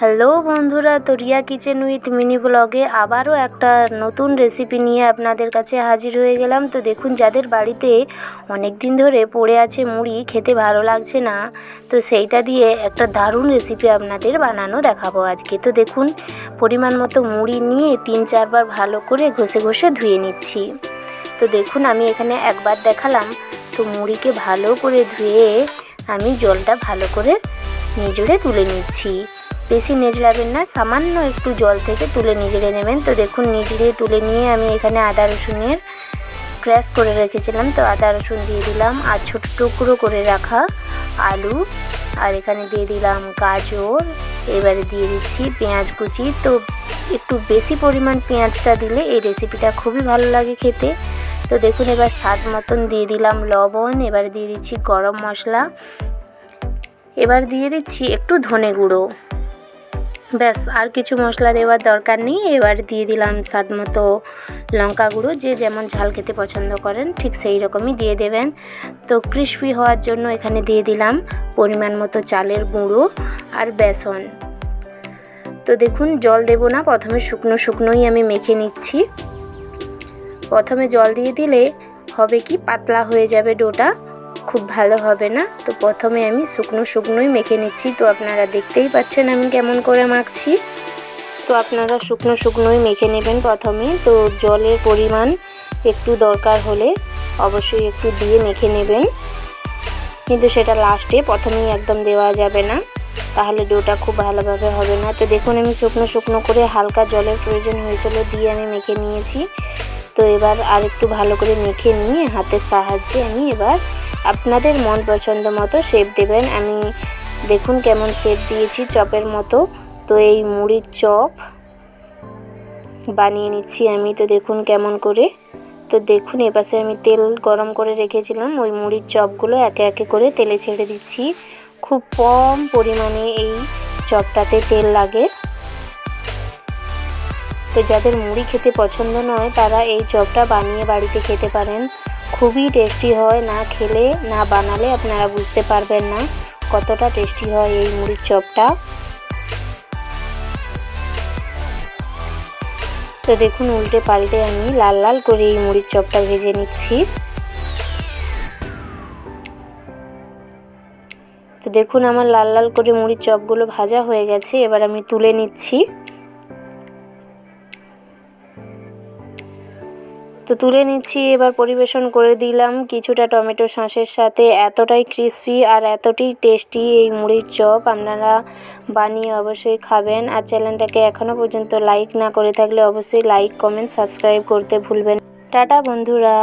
Hello বন্ধুরা, তো Riya kitchen with mini ব্লগে আবারও একটা নতুন রেসিপি নিয়ে আপনাদের কাছে হাজির হয়ে গেলাম। তো দেখুন, যাদের বাড়িতে অনেক দিন ধরে পড়ে আছে মুড়ি, খেতে ভালো লাগছে না, তো সেইটা দিয়ে একটা দারুণ রেসিপি আপনাদের বানানো দেখাবো আজকে। তো দেখুন, পরিমাণ মতো মুড়ি নিয়ে তিন চারবার ভালো করে ঘষে ঘষে ধুয়ে নিচ্ছি। তো দেখুন, আমি এখানে একবার দেখালাম, তো মুড়িকে ভালো করে ধুয়ে আমি জলটা ভালো করে নিজড়ে তুলে নিচ্ছি। বেশি নেজলাবেন না, সামান্য একটু জল থেকে তুলে নিজড়ে নেবেন। তো দেখুন নিজড়ে তুলে নিয়ে আমি এখানে আদা রসুনের ক্র্যাশ করে রেখেছিলাম। তো আদা রসুন দিয়ে দিলাম আর ছোটো টুকরো করে রাখা আলু। আর এখানে দিয়ে দিলাম গাজর। এবারে দিয়ে দিচ্ছি পেঁয়াজ কুচি। তো একটু বেশি পরিমাণ পেঁয়াজটা দিলে এই রেসিপিটা খুবই ভালো লাগে খেতে। তো দেখুন, এবার স্বাদ মতন দিয়ে দিলাম লবণ। এবার দিয়ে দিচ্ছি গরম মশলা। এবার দিয়ে দিচ্ছি একটু ধনে গুঁড়ো। ব্যাস, আর কিছু মশলা দেওয়ার দরকার নেই। এবার দিয়ে দিলাম স্বাদ মতো লঙ্কা গুঁড়ো। যে যেমন ঝাল খেতে পছন্দ করেন, ঠিক সেই রকমই দিয়ে দেবেন। তো ক্রিসপি হওয়ার জন্য এখানে দিয়ে দিলাম পরিমাণ মতো চালের গুঁড়ো আর বেসন। তো দেখুন, জল দেব না, প্রথমে শুকনো শুকনোই আমি মেখে নিচ্ছি। প্রথমে জল দিয়ে দিলে হবে কি, পাতলা হয়ে যাবে ডোটা। খুব ভালো হবে না? তো প্রথমে আমি শুকনো শুকনোই মেখে নিচ্ছি। তো আপনারা দেখতেই পাচ্ছেন আমি কেমন করে মাখছি। তো আপনারা শুকনো শুকনোই মেখে নেবেন প্রথমে। তো জলের পরিমাণ একটু দরকার হলে অবশ্যই একটু দিয়ে মেখে নেবেন। কিন্তু সেটা লাস্টে প্রথমেই একদম দেওয়া যাবে না। তাহলে ডোটা খুব ভালোভাবে হবে না। তো দেখুন আমি শুকনো শুকনো করে হালকা জলের প্রয়োজন হয়েছিল দিয়ে আমি মেখে নিয়েছি। তো এবার আর একটু ভালো করে মেখে নিয়ে হাতের সাহায্যে আমি এবার আপনাদের মন পছন্দ মতো শেপ দেবেন। আমি দেখুন কেমন শেপ দিয়েছি চপের মতো। তো এই মুড়ির চপ বানিয়ে নিচ্ছি আমি। তো দেখুন কেমন করে। তো দেখুন এপাশে আমি তেল গরম করে রেখেছিলাম। ওই মুড়ির চপগুলো একে একে করে তেলে ছেড়ে দিচ্ছি। খুব কম পরিমাণে এই চপটাতে তেল লাগে। তো যাদের মুড়ি খেতে পছন্দ নয়, তারা এই চপটা বানিয়ে বাড়িতে খেতে পারেন। খুবই টেস্টি হয় না খেলে, না বানালে আপনারা বুঝতে পারবেন না কতটা টেস্টি হয় এই মুড়ির চপটা। তো দেখুন উল্টে পাল্টে আমি লাল লাল করে এই মুড়ির চপটা ভেজে নিচ্ছি। তো দেখুন আমার লাল লাল করে মুড়ির চপগুলো ভাজা হয়ে গেছে, এবার আমি তুলে নিচ্ছি। তো তুলে নিচ্ছি, এবার পরিবেশন করে দিলাম কিছুটা টমেটো সসের সাথে। এতটাই ক্রিসপি আর এতটাই টেস্টি এই মুড়ির চপ আপনারা বানিয়ে অবশ্যই খাবেন। আর চ্যানেলটাকে এখনও পর্যন্ত লাইক না করে থাকলে অবশ্যই লাইক কমেন্ট সাবস্ক্রাইব করতে ভুলবেন টাটা বন্ধুরা।